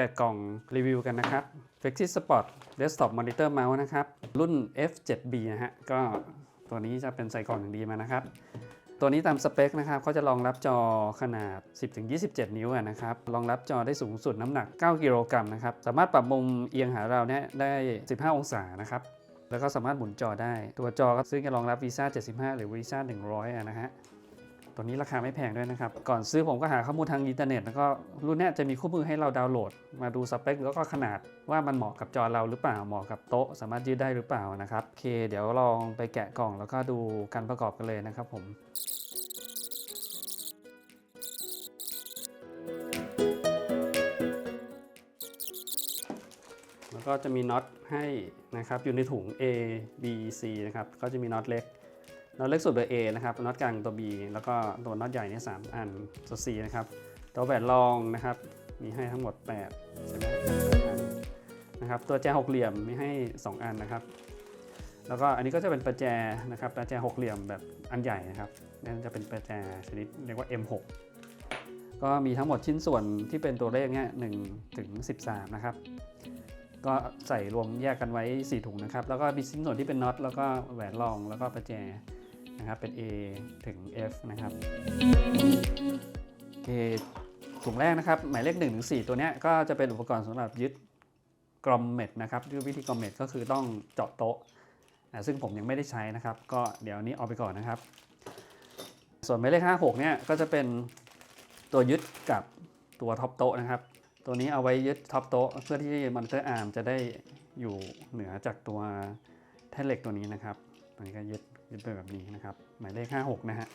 กะกล่องรีวิวกันนะครับ Flexi Sport Desktop Monitor Mouse นะครับ รุ่น F7B นะฮะ ก็ตัวนี้จะเป็นใส่กล่องอย่างดีมานะครับ ตัวนี้ตามสเปคนะครับเขาจะรองรับจอขนาด 10-27 นิ้วอะนะครับ รองรับจอได้สูงสุดน้ำหนัก 9 กิโลกรัมนะครับ สามารถปรับมุมเอียงหาเราเนี่ยได้ 15 องศานะครับแล้วก็สามารถหมุนจอได้ ตัวจอก็ซึ่งจะรองรับวีซ่า75 หรือวีซ่า100นะฮะ ตัวนี้ราคาไม่แพงด้วยนะครับ ก่อนซื้อผมก็หาข้อมูลทางอินเทอร์เน็ตแล้วก็รุ่นนี้จะมีคู่มือให้เราดาวน์โหลด มาดูสเปคแล้วก็ขนาดว่ามันเหมาะกับจอเราหรือเปล่าเหมาะกับโต๊ะ สามารถยืดได้หรือเปล่านะครับโอเค เดี๋ยวลองไปแกะกล่องแล้วก็ดูการประกอบกันเลยนะครับผมแล้วก็จะมีน็อตให้นะครับอยู่ในถุง A B C นะครับก็จะมีน็อตเล็ก น็อตเล็กสุดเบอร์ A นะครับน็อตกลางตัว B แล้วก็ตัวน็อตใหญ่เนี่ยสามอันตัว C นะครับตัวแหวนรองนะครับมีให้ทั้งหมด8ใช่ไหมนะครับตัวแจหกเหลี่ยมมีให้ 2 อันนะครับ แล้วก็อันนี้ก็จะเป็นประแจนะครับประแจหกเหลี่ยมแบบอันใหญ่นะครับนั่นจะเป็นประแจชนิดเรียกว่า M6 ก็มีทั้งหมดชิ้นส่วนที่เป็นตัวเลขเนี่ย1ถึง 13 นะครับ ก็ใส่รวมแยกกันไว้ 4 ถุงนะครับ แล้วก็มีชิ้นส่วนที่เป็นน็อต แล้วก็แหวนรอง แล้วก็ประแจ นะครับเป็น A ถึง F นะครับโอเคถุงแรกนะครับ หมายเลข1ถึง4ตัวนี้ก็จะเป็นอุปกรณ์สำหรับยึดกรอมเม็ดนะครับที่วิธีกรอมเม็ดก็คือต้องเจาะโต๊ะอ่าซึ่งผมยังไม่ได้ใช้นะครับ ก็เดี๋ยวนี้เอาไปก่อนนะครับ ส่วนหมายเลข56เนี่ยก็จะเป็นตัวยึดกับตัวท็อปโต๊ะนะครับ ตัวนี้เอาไว้ยึดท็อปโต๊ะเพื่อที่มอนิเตอร์อาร์มจะได้อยู่เหนือจากตัวแท่นเหล็กตัวนี้นะครับ ตันนี้ก็ยึดยึดไปแบบนี้นะครับ หมายเลข 56 นะฮะ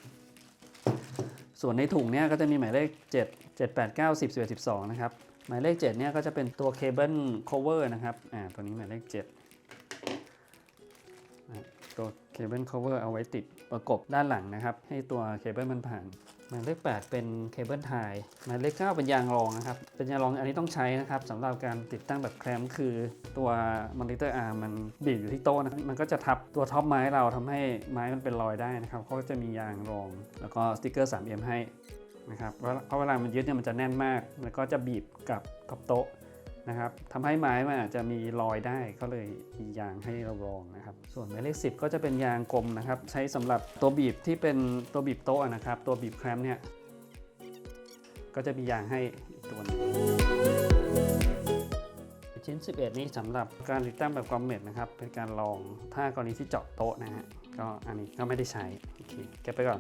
ส่วนในถุงเนี่ยก็จะมีหมายเลข 7 7 8 9 10 11 12 นะครับ หมายเลข 7 เนี่ยก็จะเป็นตัวเคเบิลโคเวอร์นะครับ อ่า ตัวนี้หมายเลข 7 ตัวเคเบิลโคเวอร์เอาไว้ติด ประกบด้านหลังนะครับ ให้ตัวเคเบิลมันผ่านหมายเลข8เป็นเคเบิลไทยหมายเลข9เป็นยางรองนะครับ เป็นยางรองอันนี้ต้องใช้นะครับสำหรับการติดตั้งแบบแคลมคือตัวมอนิเตอร์อาร์มันบีบอยู่ที่โต๊ะนะมันก็จะทับตัวท็อปไม้เราทำให้ไม้มันเป็นรอยได้นะครับเขาก็จะมียางรอง แล้วก็สติกเกอร์ 3M ให้นะครับเพราะเพราะเวลามันยึดเนี่ยมันจะแน่นมาก แล้วก็จะบีบกับท็อปโต๊ะ นะครับทำให้ไม้มันอาจจะมีรอยได้ก็เลยมียางให้เรารองนะครับ ส่วนหมายเลข10ก็จะเป็นยางกลมนะครับ ใช้สำหรับตัวบีบที่เป็นตัวบีบโต๊ะนะครับ ตัวบีบแคลมป์เนี่ยก็จะมียางให้ตัวนึงชิ้น 11 นี้สำหรับการติดตั้งแบบกรอมเมดนะครับ เป็นการลองถ้ากรณีที่เจาะโต๊ะนะฮะก็อันนี้ก็ไม่ได้ใช้โอเคเก็บไปก่อน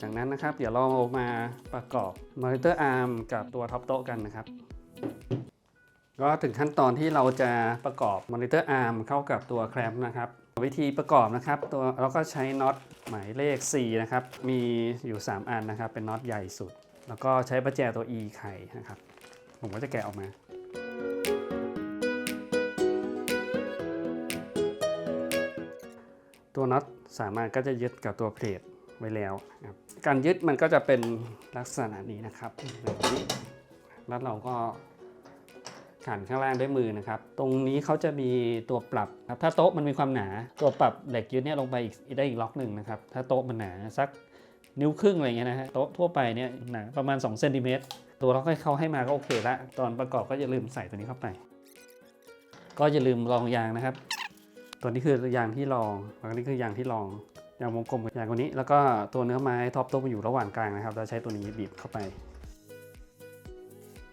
จากนั้นนะครับ เดี๋ยวเรามาประกอบมอนิเตอร์อาร์มกับตัวท็อปโต๊ะกันนะครับ ก็ถึงขั้นตอนที่เราจะประกอบมอนิเตอร์อาร์มเข้ากับตัวแคลมป์นะครับ วิธีประกอบนะครับตัวเราก็ใช้น็อตหมายเลข 4 นะครับ มีอยู่ 3 อันนะครับ เป็นน็อตใหญ่สุด แล้วก็ใช้ประแจตัว E ไขนะครับ ผมก็จะแกะออกมาตัวน็อตสามารถก็จะยึดกับตัวเพลท ไว้แล้วการยึดมันก็จะเป็นลักษณะนี้นะครับแบบนี้แล้วเราก็ขันข้างล่างด้วยมือนะครับ ตรงนี้เขาจะมีตัวปรับครับ ถ้าโต๊ะมันมีความหนา ตัวปรับเหล็กยึดเนี่ยลงไปอีกได้อีกล็อกหนึ่งนะครับ ถ้าโต๊ะมันหนาสักนิ้วครึ่งอะไรเงี้ยนะฮะ โต๊ะทั่วไปเนี่ยหนาประมาณ2เซนติเมตร ตัวล็อกให้เขาให้มาก็โอเคละ ตอนประกอบก็อย่าลืมใส่ตัวนี้เข้าไป ก็อย่าลืมรองยางนะครับ ตัวนี้คือยางที่รองอันนี้คือยางที่รอง อย่างวงกลมกับยางตัวนี้ แล้วก็ตัวเนื้อไม้ท็อปโต๊ะมันอยู่ระหว่างกลางนะครับ เราใช้ตัวนี้บีบเข้าไป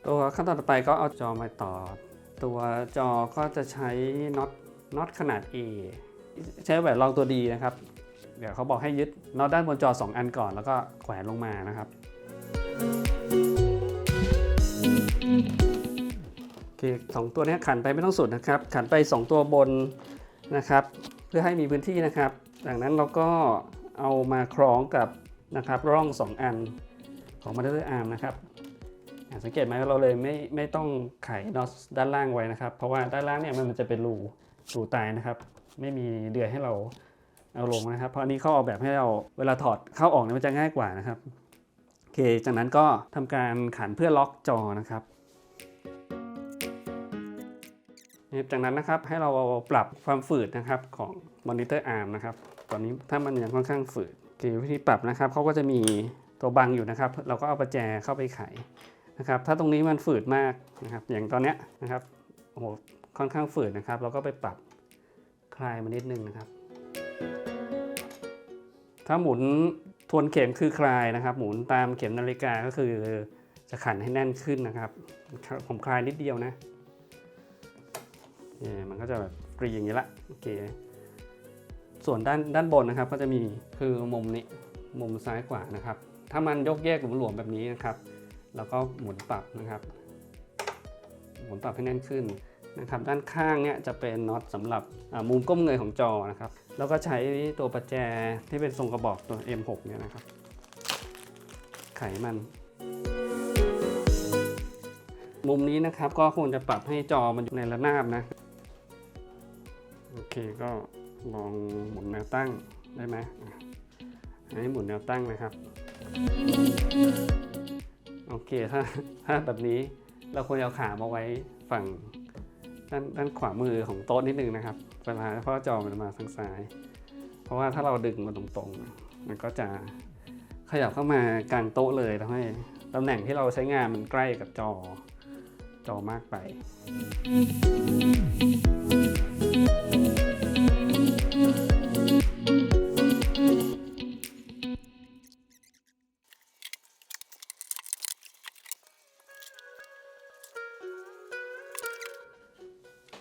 ตัวขั้นตอนต่อไปก็เอาจอมาต่อ ตัวจอก็จะใช้น็อตน็อตขนาด A ใช้แหวนรองตัวดีนะครับ เดี๋ยวเขาบอกให้ยึดน็อตด้านบนจอ 2 อันก่อน แล้วก็แขวนลงมานะครับโอเคสองตัวนี้ขันไปไม่ต้องสุดนะครับ ขันไป 2 ตัวบนนะครับ เพื่อให้มีพื้นที่นะครับ จากนั้นเราก็เอามาคล้องกับนะครับร่อง 2 อันของมอเตอร์อาร์มนะครับสังเกตไหมเราเลยไม่ไม่ต้องไขน็อตด้านล่างไว้นะครับ เพราะว่าด้านล่างเนี่ยมันจะเป็นรูรูตายนะครับ ไม่มีเดือยให้เราเอาลงนะครับ เพราะอันนี้เขาออกแบบให้เราเวลาถอดเข้าออกเนี่ยมันจะง่ายกว่านะครับโอเค จากนั้นก็ทำการขันเพื่อล็อกจอนะครับจากนั้นนะครับให้เราปรับความฝืดนะครับของมอนิเตอร์อาร์มนะครับ อนนี้ถ้ามันยังค่อนข้างฝืดโอเควิธีปรับนะครับเขาก็จะมีตัวบังอยู่นะครับ เราก็เอาประแจเข้าไปไขนะครับ ถ้าตรงนี้มันฝืดมากนะครับ อย่างตอนเนี้ยนะครับโอ้โหค่อนข้างฝืดนะครับ เราก็ไปปรับคลายมานิดนึงนะครับ ถ้าหมุนทวนเข็มคือคลายนะครับ หมุนตามเข็มนาฬิกาก็คือจะขันให้แน่นขึ้นนะครับ ผมคลายนิดเดียวนะเนี่ยมันก็จะแบบฟรีอย่างนี้ละโอเค ส่วนด้านด้านบนนะครับ ก็จะมีคือมุมนี้มุมซ้ายขวานะครับ ถ้ามันยกแยกหลวมๆแบบนี้นะครับ แล้วก็หมุนปรับนะครับ หมุนปรับให้แน่นขึ้นนะครับ ด้านข้างเนี่ยจะเป็นน็อตสำหรับมุมก้มเงยของจอนะครับ แล้วก็ใช้ตัวประแจที่เป็นทรงกระบอกตัว M6 เนี่ยนะครับ ไขมันมุมนี้นะครับก็ควรจะปรับให้จอมันอยู่ในระนาบนะ โอเคก็ ลองหมุนแนวตั้งได้ไหมให้หมุนแนวตั้งนะครับ โอเคถ้าถ้าแบบนี้เราควรเอาขามาไว้ฝั่งด้านด้านขวามือของโต๊ะนิดนึงนะครับเวลาเพราะจอมันมาทางซ้าย เพราะว่าถ้าเราดึงมาตรงๆ มันก็จะขยับเข้ามากลางโต๊ะเลยทำให้ตำแหน่งที่เราใช้งานมันใกล้กับจอจอมากไป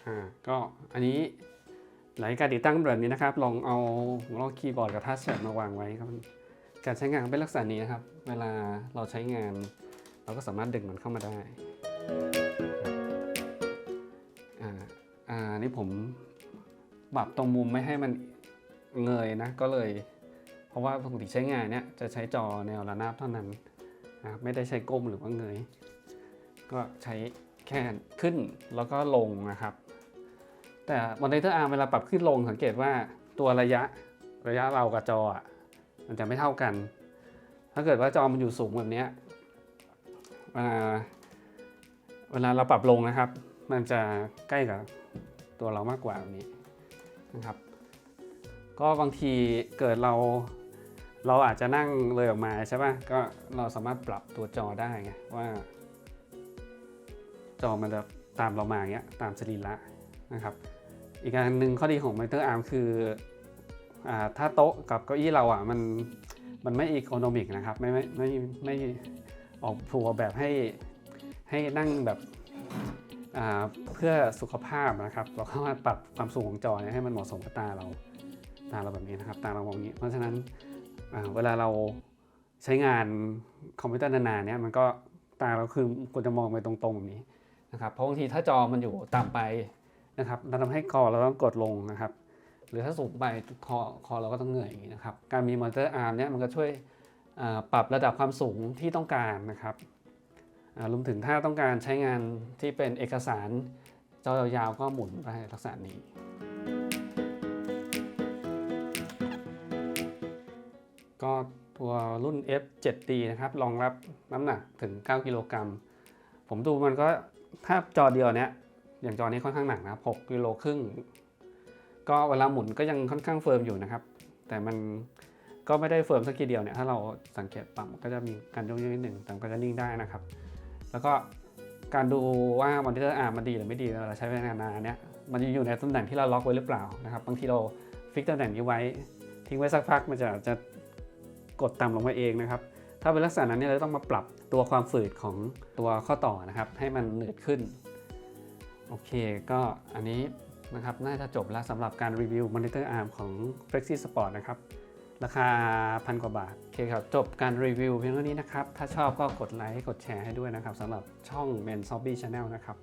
อ่าก็อันนี้หลังการติดตั้งแบบนี้นะครับ ลองเอาลอกคีย์บอร์ดกับทัชแพดมาวางไว้ครับ การใช้งานเป็นลักษณะนี้นะครับ เวลาเราใช้งาน เราก็สามารถดึงมันเข้ามาได้อ่าอ่านี่ผมปรับตรงมุมไม่ให้มันเงยนะ ก็เลย เพราะว่าปกติใช้งานเนี่ยจะใช้จอแนวระนาบเท่านั้นนะครับไม่ได้ใช้ก้มหรือว่าเงย ก็ใช้แค่ขึ้นแล้วก็ลงนะครับ แต่มอนิเตอร์อาร์เวลาปรับขึ้นลงสังเกตว่าตัวระยะระยะเรากับจออะมันจะไม่เท่ากัน ถ้าเกิดว่าจอมันอยู่สูงแบบเนี้ยเวลาเวลาเราปรับลงนะครับ มันจะใกล้กับตัวเรามากกว่าแบบนี้นะครับ ก็บางทีเกิดเราเราอาจจะนั่งเลยออกมาใช่ป่ะ ก็เราสามารถปรับตัวจอได้ไงว่า จอมันจะตามเรามาอย่างเงี้ยตามสรีระนะครับ อีกอันหนึ่งข้อดีของมอนิเตอร์อาร์มคืออถ้าโต๊ะกับเก้าอี้เราอะมันมันไม่อีโคโนมิกนะครับ ไม่ไม่ไม่ไม่ออกผัวแบบให้ให้นั่งแบบเพื่อสุขภาพนะครับ เราก็มาปรับความสูงของจอเนี่ยให้มันเหมาะสมกับตาเราตาเราแบบนี้นะครับ ตาเรามองนี้ เพราะฉะนั้นเวลาเราใช้งานคอมพิวเตอร์นานๆเนี่ยมันก็ตาเราคือควรจะมองไปตรงๆแบบนี้นะครับเพราะบางทีถ้าจอมันอยู่ต่ำไป นะครับมันทำให้คอเราต้องกดลงนะครับ หรือถ้าสูงไปคอคอเราก็ต้องเหนื่อยอย่างนี้นะครับ การมีมอนิเตอร์อาร์มเนี่ยมันก็ช่วยปรับระดับความสูงที่ต้องการนะครับรวมถึงถ้าต้องการใช้งานที่เป็นเอกสารจอยาวๆก็หมุนไปลักษณะนี้ ก็ตัวรุ่น F7D นะครับรองรับน้ำหนักถึง 9 กิโลกรัมผมดูมันก็ถ้าจอเดียวเนี้ย อย่างจอนี้ค่อนข้างหนักนะ6กิโลครึ่ง ก็เวลาหมุนก็ยังค่อนข้างเฟิร์มอยู่นะครับ แต่มันก็ไม่ได้เฟิร์มสักทีเดียวเนี่ย ถ้าเราสังเกตปั๊มก็จะมีการโยกนิดหนึ่งแต่มันก็จะนิ่งได้นะครับ แล้วก็การดูว่ามอนิเตอร์อาร์มันดีหรือไม่ดีเวลาใช้เวลานานๆเนี่ย มันจะอยู่ในตำแหน่งที่เราล็อกไว้หรือเปล่านะครับ บางทีเราฟิกตำแหน่งนี้ไว้ ทิ้งไว้สักพักมันจะจะกดต่ำลงมาเองนะครับ ถ้าเป็นลักษณะนั้นเนี่ยเราต้องมาปรับตัวความฝืดของตัวข้อต่อนะครับ ให้มันหนืดขึ้น โอเค ก็อันนี้นะครับน่าจะจบแล้วสำหรับการรีวิวมอนิเตอร์อาร์มของ Flexi Sport นะครับ ราคาพันกว่าบาท โอเคครับ จบการรีวิวเพียงเท่านี้นะครับ ถ้าชอบก็กดไลค์ กดแชร์ให้ด้วยนะครับสำหรับช่อง Men s o b b y Channel นะครับ